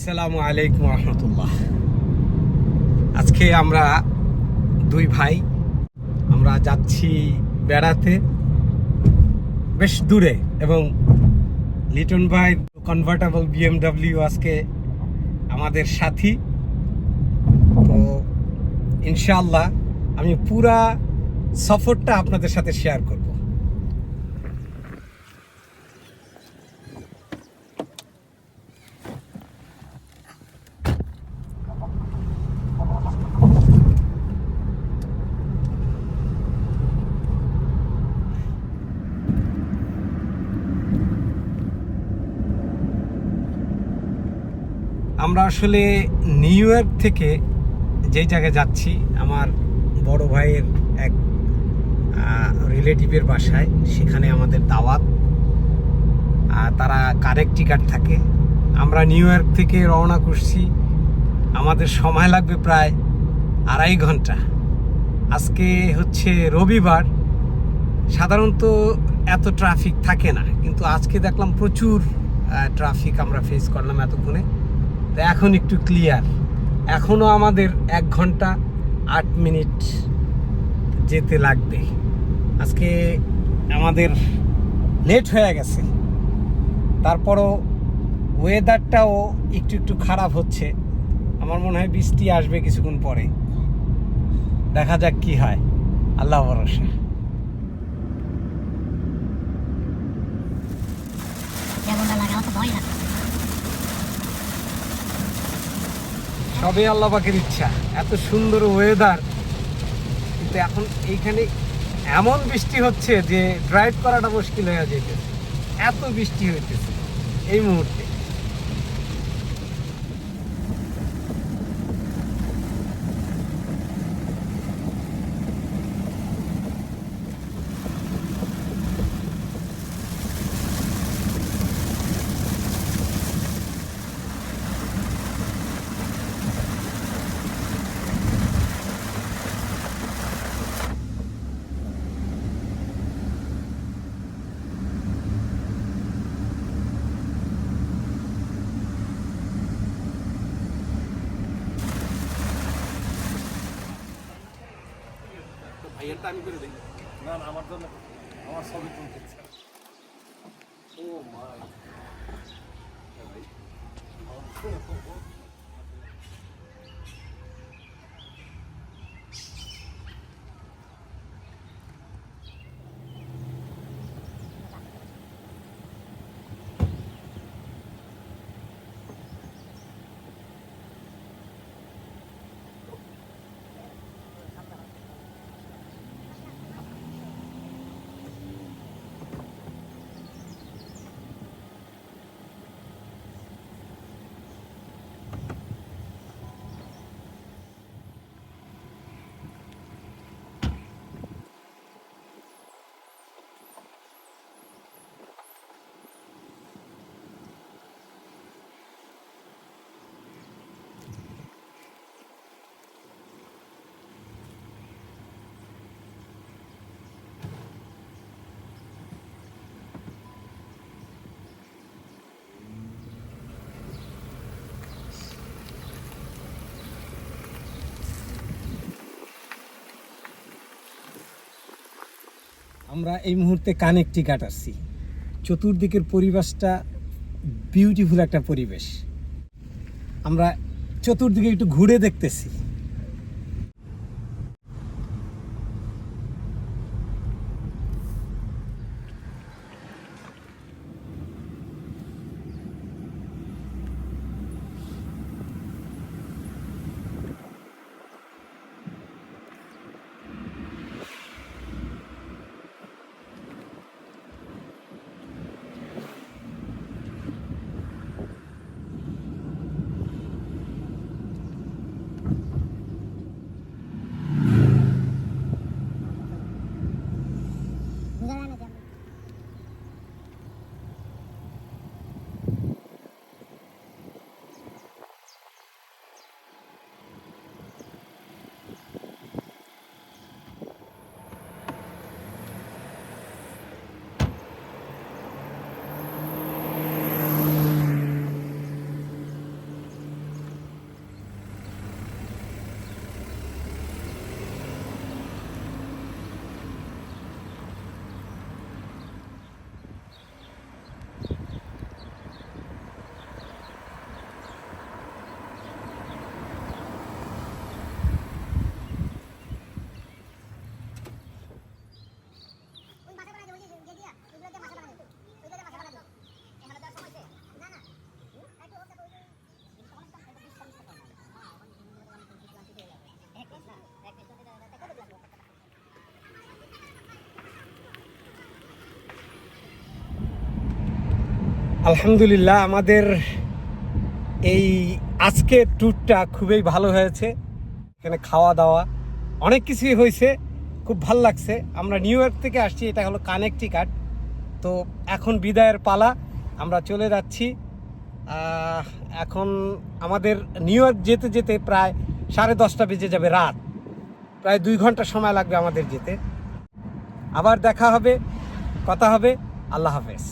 আসসালামু আলাইকুম রহমতুল্লাহ। আজকে আমরা দুই ভাই, আমরা যাচ্ছি বেড়াতে বেশ দূরে এবং লিটন ভাই কনভার্টেবল বিএমডাব্লিউ আজকে আমাদের সাথী। তো ইনশাল্লাহ আমি পুরা সফরটা আপনাদের সাথে শেয়ার করব। আমরা আসলে নিউ ইয়র্ক থেকে যেই জায়গায় যাচ্ছি, আমার বড় ভাইয়ের এক রিলেটিভের বাসায়, সেখানে আমাদের দাওয়াত। তারা কারেক্ট টিকাট থাকে। আমরা নিউ ইয়র্ক থেকে রওনা করছি। আমাদের সময় লাগবে প্রায় আড়াই ঘণ্টা। আজকে হচ্ছে রবিবার। সাধারণত এত ট্রাফিক থাকে না, কিন্তু আজকে দেখলাম প্রচুর ট্রাফিক আমরা ফেস করলাম এতক্ষণে। তো এখন একটু ক্লিয়ার এখনও আমাদের এক ঘণ্টা আট মিনিট যেতে লাগবে। আজকে আমাদের লেট হয়ে গেছে। তারপরও ওয়েদারটাও একটু একটু খারাপ হচ্ছে। আমার মনে হয় বৃষ্টি আসবে কিছুক্ষণ পরে। দেখা যাক কি হয়। আল্লাহ ভরসা। ভয় সবই আল্লাহ পাকের ইচ্ছা। এত সুন্দর ওয়েদার কিন্তু এখন এইখানে এমন বৃষ্টি হচ্ছে যে ড্রাইভ করাটা মুশকিল হয়ে যেতেছে এত বৃষ্টি হইতেছে এই মুহূর্তে। ভাইয়েরটা আমি করে দিই। না না আমার জন্য আমার সবই তুলতে ইচ্ছা। ও মাই আমরা এই মুহূর্তে কানেকটি কাটাচ্ছি চতুর্দিকের পরিবেশটা বিউটিফুল একটা পরিবেশ। আমরা চতুর্দিকে একটু ঘুরে দেখতেছি। আলহামদুলিল্লাহ, আমাদের এই আজকের ট্যুরটা খুবই ভালো হয়েছে। এখানে খাওয়া দাওয়া, অনেক কিছুই হয়েছে, খুব ভালো লাগছে। আমরা নিউ ইয়র্ক থেকে আসছি, এটা হলো কানেকটিকাট তো এখন বিদায়ের পালা, আমরা চলে যাচ্ছি। এখন আমাদের নিউ ইয়র্ক যেতে যেতে প্রায় সাড়ে দশটা বেজে যাবে রাত। প্রায় দুই ঘণ্টা সময় লাগবে আমাদের যেতে। আবার দেখা হবে, কথা হবে, আল্লাহ হাফেজ।